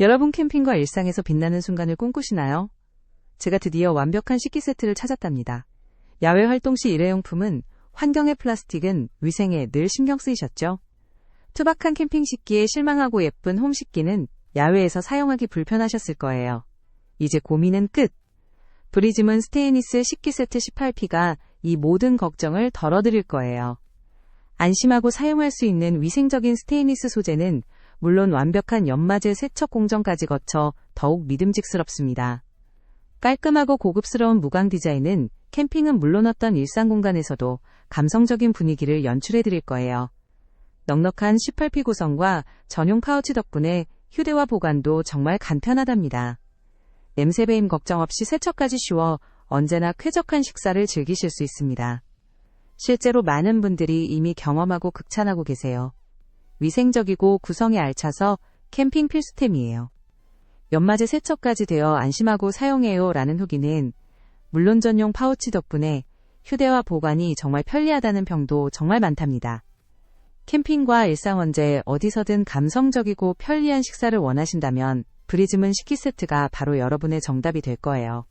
여러분 캠핑과 일상에서 빛나는 순간을 꿈꾸시나요? 제가 드디어 완벽한 식기 세트를 찾았답니다. 야외 활동 시 일회용품은 환경의 플라스틱은 위생에 늘 신경 쓰이셨죠? 투박한 캠핑 식기에 실망하고 예쁜 홈 식기는 야외에서 사용하기 불편하셨을 거예요. 이제 고민은 끝! 브리즘은 스테인리스 식기 세트 18P가 이 모든 걱정을 덜어드릴 거예요. 안심하고 사용할 수 있는 위생적인 스테인리스 소재는 물론 완벽한 연마제 세척 공정까지 거쳐 더욱 믿음직스럽습니다. 깔끔하고 고급스러운 무광 디자인은 캠핑은 물론 어떤 일상 공간에서도 감성적인 분위기를 연출해 드릴 거예요. 넉넉한 18P 구성과 전용 파우치 덕분에 휴대와 보관도 정말 간편하답니다. 냄새 배임 걱정 없이 세척까지 쉬워 언제나 쾌적한 식사를 즐기실 수 있습니다. 실제로 많은 분들이 이미 경험하고 극찬하고 계세요. 위생적이고 구성에 알차서 캠핑 필수템이에요. 연마제 세척까지 되어 안심하고 사용해요 라는 후기는 물론 전용 파우치 덕분에 휴대와 보관이 정말 편리하다는 평도 정말 많답니다. 캠핑과 일상 언제 어디서든 감성적이고 편리한 식사를 원하신다면 브리즘은 식기 세트가 바로 여러분의 정답이 될 거예요.